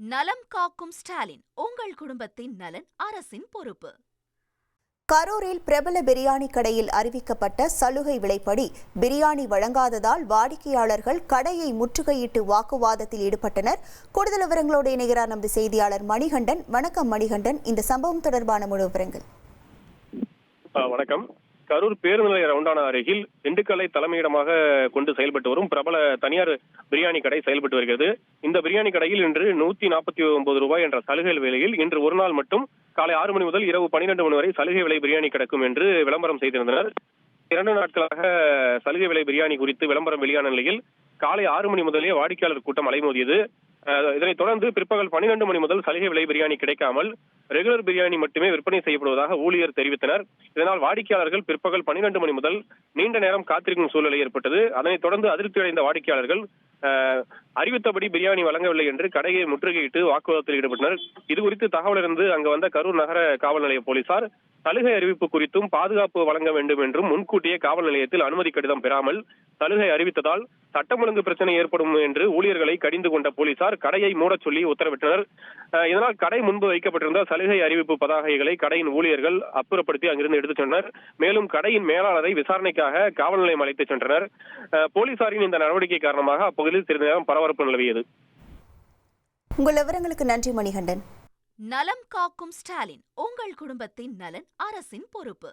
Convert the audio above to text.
நலம் காக்கும் ஸ்டாலின் உங்கள் குடும்பத்தின் நலன் அரசின் பொறுப்பு. கரூரில் பிரபல பிரியாணி கடையில் அறிவிக்கப்பட்ட சலுகை விலைப்படி பிரியாணி வழங்காததால் வாடிக்கையாளர்கள் கடையை முற்றுகையிட்டு வாக்குவாதத்தில் ஈடுபட்டனர். கூடுதல் விவரங்களோடு இணைகிறார் நமது செய்தியாளர் மணிகண்டன். வணக்கம் மணிகண்டன். இந்த சம்பவம் தொடர்பான முழு விவரங்கள். வணக்கம். கரூர் பேருந்து நிலைய ரவுண்டான அருகில் திண்டுக்கல்லை தலைமையிடமாக கொண்டு செயல்பட்டு வரும் பிரபல தனியார் பிரியாணி கடை செயல்பட்டு வருகிறது. இந்த பிரியாணி கடையில் இன்று நூத்தி நாற்பத்தி ஒன்பது ரூபாய் என்ற சலுகை விலையில் இன்று ஒரு நாள் மட்டும் காலை ஆறு மணி முதல் இரவு பனிரெண்டு மணி வரை சலுகை விலை பிரியாணி கிடைக்கும் என்று விளம்பரம் செய்திருந்தனர். இரண்டு நாட்களாக சலுகை விலை பிரியாணி குறித்து விளம்பரம் வெளியான நிலையில் காலை ஆறு மணி முதலே வாடிக்கையாளர் கூட்டம் அலைமோதியது. இதனைத் தொடர்ந்து பிற்பகல் பன்னிரண்டு மணி முதல் சலுகை விலை பிரியாணி கிடைக்காமல் ரெகுலர் பிரியாணி மட்டுமே விற்பனை செய்யப்படுவதாக ஊழியர் தெரிவித்தனர். இதனால் வாடிக்கையாளர்கள் பிற்பகல் பன்னிரண்டு மணி முதல் நீண்ட நேரம் காத்திருக்கும் சூழ்நிலை ஏற்பட்டது. அதனைத் தொடர்ந்து அதிருப்தி அடைந்த வாடிக்கையாளர்கள் அறிவித்தபடி பிரியாணி வழங்கவில்லை என்று கடையை முற்றுகையிட்டு வாக்குவாதத்தில் ஈடுபட்டனர். இது குறித்து தகவல் இருந்து அங்கு வந்த கரூர் நகர காவல் நிலைய போலீசார் சலுகை அறிவிப்பு குறித்தும் பாதுகாப்பு வழங்க வேண்டும் என்றும் முன்கூட்டியே காவல் நிலையத்தில் அனுமதி கடிதம் பெறாமல் சலுகை அறிவித்ததால் சட்டம் ஒழுங்கு பிரச்சனை ஏற்படும் என்று ஊழியர்களை கடிந்து கொண்ட போலீசார் கடையை மூடச் சொல்லி உத்தரவிட்டனர். இதனால் கடை முன்பு வைக்கப்பட்டிருந்த சலுகை அறிவிப்பு பதாகைகளை கடையின் ஊழியர்கள் அப்புறப்படுத்தி அங்கிருந்து எடுத்துச் சென்றனர். மேலும் கடையின் மேலாளரை விசாரணைக்காக காவல் நிலையம் அழைத்துச் சென்றனர். போலீசாரின் இந்த நடவடிக்கை காரணமாக அப்பகுதியில் சிறிது நேரம் பரபரப்பு நிலவியது. உங்கள் விவரங்களுக்கு நன்றி மணிகண்டன். நலம் காக்கும் ஸ்டாலின் உங்கள் குடும்பத்தின் நலன் அரசின் பொறுப்பு.